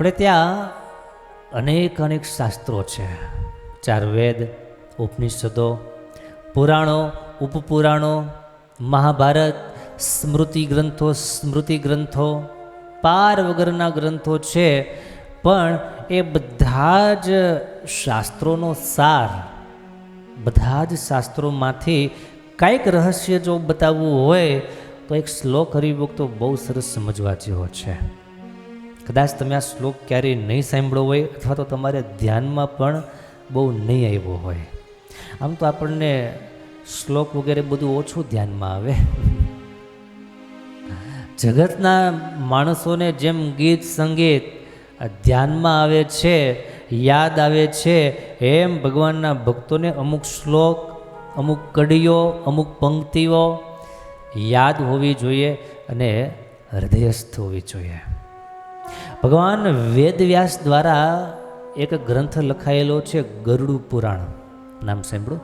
આપણે ત્યાં અનેક અનેક શાસ્ત્રો છે. ચાર વેદ ઉપનિષદો, પુરાણો, ઉપપુરાણો, મહાભારત સ્મૃતિ ગ્રંથો સ્મૃતિ ગ્રંથો પાર વગરના ગ્રંથો છે, પણ એ બધા જ શાસ્ત્રોનો સાર, બધા જ શાસ્ત્રોમાંથી કાંઈક રહસ્ય જો બતાવવું હોય, તો એક શ્લોક હરિભક્તો બહુ સરસ સમજવા જેવો છે. કદાચ તમે આ શ્લોક ક્યારેય નહીં સાંભળ્યો હોય અથવા તો તમારે ધ્યાનમાં પણ બહુ નહીં આવ્યો હોય. આમ તો આપણને શ્લોક વગેરે બધું ઓછું ધ્યાનમાં આવે. જગતના માણસોને જેમ ગીત સંગીત ધ્યાનમાં આવે છે, યાદ આવે છે, એમ ભગવાનના ભક્તોને અમુક શ્લોક, અમુક કડીઓ, અમુક પંક્તિઓ યાદ હોવી જોઈએ અને હૃદયસ્થ હોવી જોઈએ. ભગવાન વેદવ્યાસ દ્વારા એક ગ્રંથ લખાયેલો છે ગરુડ પુરાણ. નામ સાંભળું.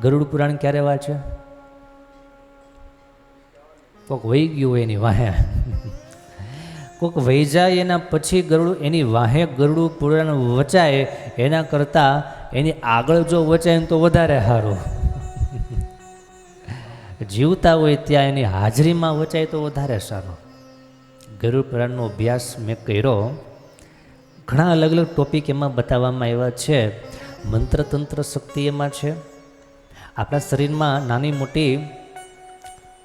ગરુડ પુરાણ ક્યારે વાંચે કોક વહી ગયું હોય એની વાહે. કોક વહી જાય એના પછી ગરુડ, એની વાહે ગરુડ પુરાણ વચાય, એના કરતાં એની આગળ જો વચાય તો વધારે સારું જીવતા હોય ત્યાં એની હાજરીમાં વચાય તો વધારે સારું. ગરુડ પુરાણનો અભ્યાસ મેં કર્યો. ઘણા અલગ અલગ ટોપિક એમાં બતાવવામાં આવ્યા છે. મંત્રતંત્ર શક્તિ એમાં છે. આપણા શરીરમાં નાની મોટી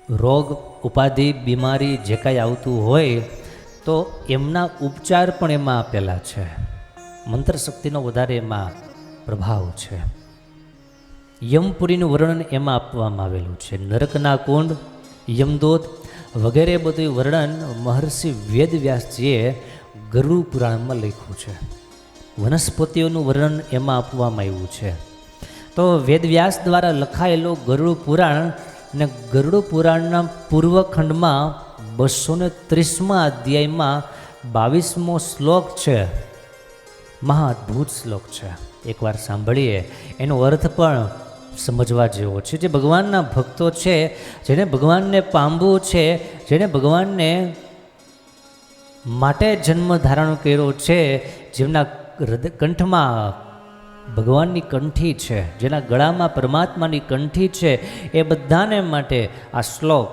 રોગ, ઉપાધિ, બીમારી જે કાંઈ આવતું હોય, તો એમના ઉપચાર પણ એમાં આપેલા છે. મંત્ર શક્તિનો વધારે એમાં પ્રભાવ છે. યમપુરીનું વર્ણન એમાં આપવામાં આવેલું છે. નરકના કુંડ, યમદૂત વગેરે બધું વર્ણન મહર્ષિ વેદવ્યાસજીએ ગરુ પુરાણમાં લખ્યું છે. વનસ્પતિઓનું વર્ણન એમાં આપવામાં આવ્યું છે. તો વેદવ્યાસ દ્વારા લખાયેલો ગરુડ પુરાણ અને ગરુડ પુરાણના પૂર્વખંડમાં બસો ને ત્રીસમા અધ્યાયમાં બાવીસમો શ્લોક છે. મહા શ્લોક છે. એકવાર સાંભળીએ. એનો અર્થ પણ સમજવા જેવો છે. જે ભગવાનના ભક્તો છે, જેને ભગવાનને પામવું છે, જેને ભગવાનને માટે જન્મ ધારણ કર્યો છે, જેમના હૃદય કંઠમાં ભગવાનની કંઠી છે, જેના ગળામાં પરમાત્માની કંઠી છે, એ બધાને માટે આ શ્લોક.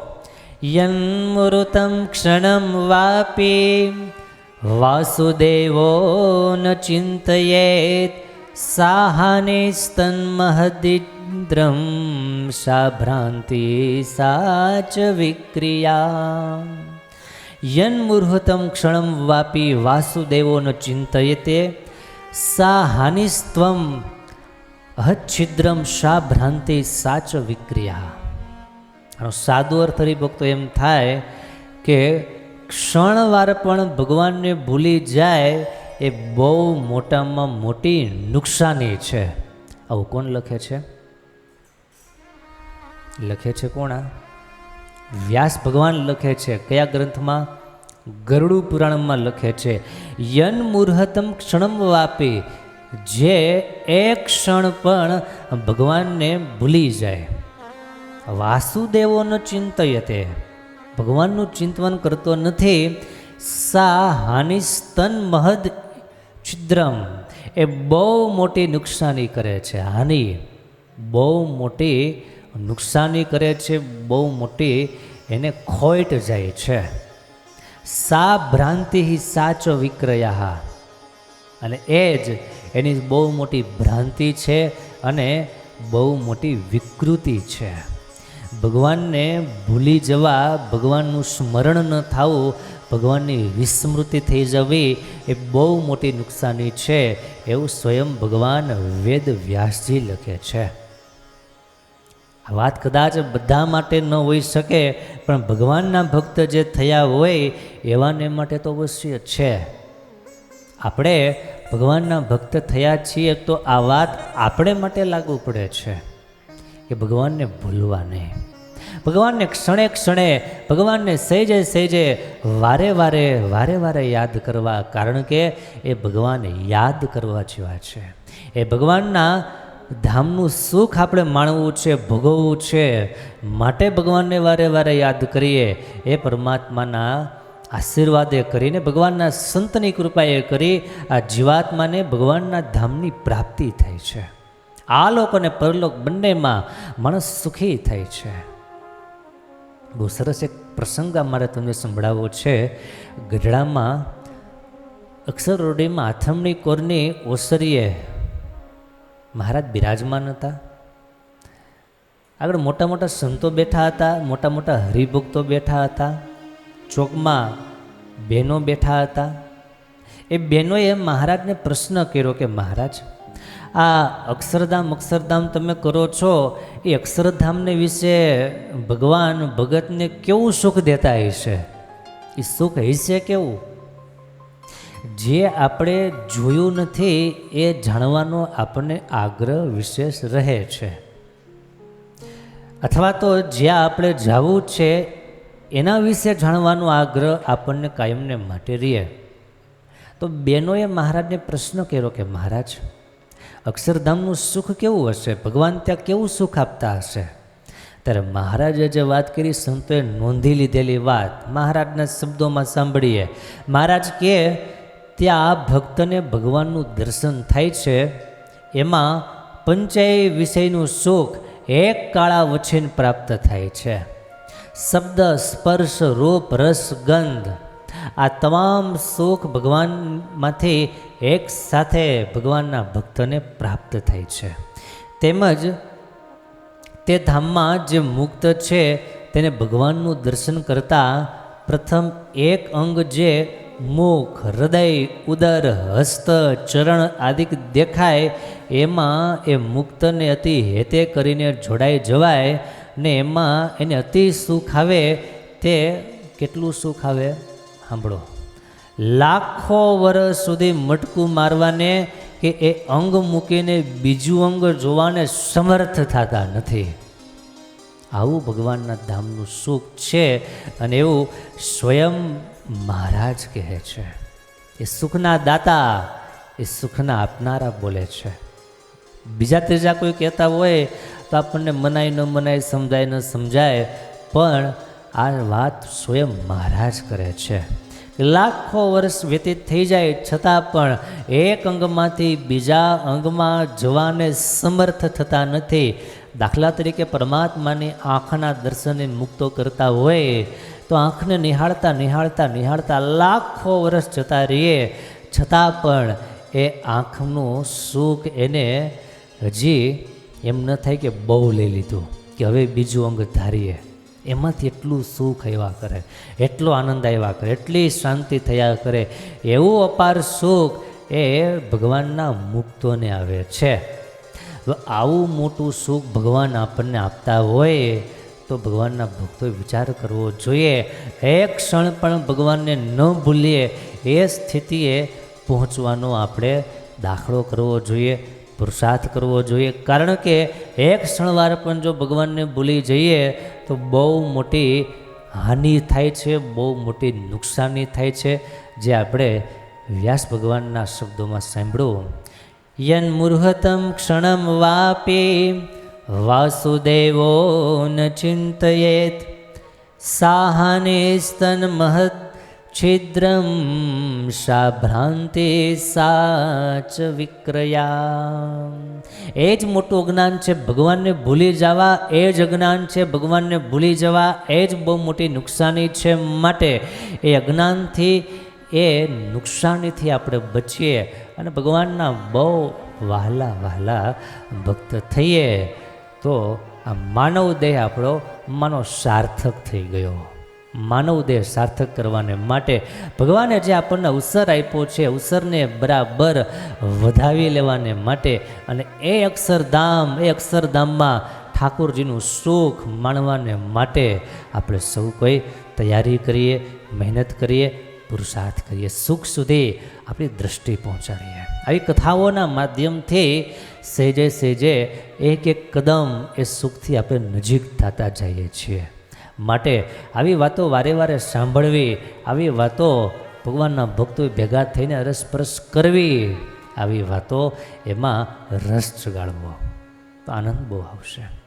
યન્મૃતમ ક્ષણમ વાપી, વાસુદેવો ન ચિંતયેત, સાહાને સ્તન્મહદિદ્રમ શાભ્રાંતિ સાચ વિક્રિયા યન્મુર્હતમ ક્ષણમ વાપી વાસુદેવોનો ચિંતયતે સા હાનિસ્ત્વમ અહચ્છિદ્રમ શા ભ્રાંતિ સાચ વિક્રિયા આનો સાદો અર્થ હરિભક્તો એમ થાય કે ક્ષણવાર પણ ભગવાનને ભૂલી જાય એ બહુ મોટામાં મોટી નુકસાની છે. આવું કોણ લખે છે? લખે છે કોણ વ્યાસ ભગવાન લખે છે. કયા ગ્રંથમાં? ગરુડ પુરાણમાં લખે છે. યન મુહૂર્તમ ક્ષણમ વાપી. જે એક ક્ષણ પણ ભગવાનને ભૂલી જાય. વાસુદેવોનો ચિંતયતે. ભગવાનનું ચિંતન કરતો નથી. સા હાનિ સ્તન મહદ છિદ્રમ. એ બહુ મોટી નુકસાની કરે છે. હાનિ. બહુ મોટી નુકસાની કરે છે, બહુ મોટી એને ખોટ જાય છે. સા ભ્રાંતિ સાચો વિક્રયા અને એ જ એની બહુ મોટી ભ્રાંતિ છે અને બહુ મોટી વિકૃતિ છે. ભગવાનને ભૂલી જવા, ભગવાનનું સ્મરણ ન થવું, ભગવાનની વિસ્મૃતિ થઈ જવી એ બહુ મોટી નુકસાની છે એવું સ્વયં ભગવાન વેદ વ્યાસજી લખે છે. વાત કદાચ બધા માટે ન હોઈ શકે, પણ ભગવાનના ભક્ત જે થયા હોય, એવાને માટે તો અવશ્ય છે. આપણે ભગવાનના ભક્ત થયા છીએ તો આ વાત આપણે માટે લાગુ પડે છે કે ભગવાનને ભૂલવા નહીં. ભગવાનને ક્ષણે ક્ષણે, ભગવાનને સહેજે સહેજે, વારે વારે વારે વારે યાદ કરવા, કારણ કે એ ભગવાન યાદ કરવા જેવા છે. એ ભગવાનના ધામનું સુખ આપણે માણવું છે, ભોગવવું છે, માટે ભગવાનને વારે વારે યાદ કરીએ, એ પરમાત્માના આશીર્વાદે કરીને, ભગવાનના સંતની કૃપાએ કરી, આ જીવાત્માને ભગવાનના ધામની પ્રાપ્તિ થાય છે. આ લોક અને પરલોક બંનેમાં માણસ સુખી થાય છે. બહુ સરસ એક પ્રસંગ અમારે મારે તમને સંભળાવવો છે. ગઢડામાં અક્ષર રોડીમાં આથમણી કોરની ઓસરીએ મહારાજ બિરાજમાન હતા. આગળ મોટા મોટા સંતો બેઠા હતા, મોટા મોટા હરિભક્તો બેઠા હતા, ચોકમાં બહેનો બેઠા હતા. એ બહેનોએ મહારાજને પ્રશ્ન કર્યો કે મહારાજ, આ અક્ષરધામ અક્ષરધામ તમે કરો છો, એ અક્ષરધામને વિશે ભગવાન ભગતને કેવું સુખ દેતા હશે? એ સુખ હશે કેવું? જે આપણે જોયું નથી એ જાણવાનો આપણને આગ્રહ વિશેષ રહે છે. અથવા તો જ્યાં આપણે જવું છે, એના વિશે જાણવાનો આગ્રહ આપણને કાયમને માટે રહે. તો બહેનોએ મહારાજને પ્રશ્ન કર્યો કે, મહારાજ, અક્ષરધામનું સુખ કેવું હશે? ભગવાન ત્યાં કેવું સુખ આપતા હશે? ત્યારે મહારાજે જે વાત કરી, સંતોએ નોંધી લીધેલી વાત મહારાજના શબ્દોમાં સાંભળીએ. મહારાજ કે ત્યાં ભક્તને ભગવાનનું દર્શન થાય છે. એમાં પંચાય વિષયનું સુખ એક કાળા વચ્ચેન પ્રાપ્ત થાય છે. શબ્દ, સ્પર્શ, રૂપ, રસ, ગંધ, આ તમામ સુખ ભગવાનમાંથી એક સાથે ભગવાનના ભક્તને પ્રાપ્ત થાય છે. તેમજ તે ધામમાં જે મુક્ત છે, તેને ભગવાનનું દર્શન કરતાં પ્રથમ એક અંગ જે મુખ, હૃદય, ઉદર, હસ્ત, ચરણ આદિક દેખાય. એમાં એ મુક્તને અતિ હેતે કરીને જોડાઈ જવાય ને એમાં એને અતિ સુખ આવે. તે કેટલું સુખ આવે? સાંભળો. લાખો વર્ષ સુધી મટકું મારવાને કે એ અંગ મૂકીને બીજું અંગ જોવાને સમર્થ થતા નથી. આવું ભગવાનના ધામનું સુખ છે અને એવું સ્વયં મહારાજ કહે છે. એ સુખના દાતા, એ સુખના આપનારા બોલે છે. બીજા ત્રીજા કોઈ કહેતા હોય તો આપણને મનાય ન મનાય, સમજાય ન સમજાય, પણ આ વાત સ્વયં મહારાજ કરે છે. લાખો વર્ષ વ્યતીત થઈ જાય છતાં પણ એક અંગમાંથી બીજા અંગમાં જવાને સમર્થ થતા નથી. દાખલા તરીકે પરમાત્માની આંખના દર્શને મુક્તો કરતા હોય, તો આંખને નિહાળતા નિહાળતા નિહાળતા લાખો વર્ષ જતા રહીએ. છતાં પણ એ આંખનું સુખ એને હજી એમ ન થાય કે બહુ લઈ લીધું, કે હવે બીજું અંગ ધારીએ. એમાંથી એટલું સુખ આવ્યા કરે, એટલો આનંદ આવ્યા કરે, એટલી શાંતિ થયા કરે. એવું અપાર સુખ એ ભગવાનના મુક્તોને આવે છે. આવું મોટું સુખ ભગવાન આપણને આપતા હોય તો ભગવાનના ભક્તોએ વિચાર કરવો જોઈએ. એક ક્ષણ પણ ભગવાનને ન ભૂલીએ એ સ્થિતિએ પહોંચવાનો આપણે દાખલો કરવો જોઈએ પુરુષાર્થ કરવો જોઈએ. કારણ કે એક ક્ષણવાર પણ જો ભગવાનને ભૂલી જઈએ તો બહુ મોટી હાનિ થાય છે, બહુ મોટી નુકસાની થાય છે. જે આપણે વ્યાસ ભગવાનના શબ્દોમાં સાંભળ્યું યન મુર્હતમ ક્ષણમ વાપી. વાસુદેવો ન ચિંતયેત. સાહાને સ્તન મહત છિદ્રમ શાભ્રાંતિ સાચ વિક્રયા એ જ મોટું અજ્ઞાન છે, ભગવાનને ભૂલી જવા, એ જ અજ્ઞાન છે, ભગવાનને ભૂલી જવા, એ જ બહુ મોટી નુકસાની છે માટે એ અજ્ઞાનથી એ નુકસાનીથી આપણે બચીએ અને ભગવાનના બહુ વહાલા વહાલા ભક્ત થઈએ તો આ માનવ દેહ આપણો માનો સાર્થક થઈ ગયો. માનવ દેહ સાર્થક કરવાને માટે ભગવાને જે આપણને અવસર આપ્યો છે, અવસરને બરાબર વધાવી લેવાને માટે અને એ અક્ષરધામ, એ અક્ષરધામમાં ઠાકોરજીનું સુખ માણવાને માટે આપણે સૌ કોઈ તૈયારી કરીએ, મહેનત કરીએ પુરુષાર્થ કરીએ. સુખ સુધી આપણી દ્રષ્ટિ પહોંચાડીએ આવી કથાઓના માધ્યમથી સહેજે સહેજે એક એક કદમ એ સુખથી આપણે નજીક થતા જઈએ છીએ. માટે આવી વાતો વારે વારે સાંભળવી, આવી વાતો ભગવાનના ભક્તો ભેગા થઈને અરસપરસ કરવી, આવી વાતો એમાં રસ જગાડવો. તો આનંદ બહુ આવશે.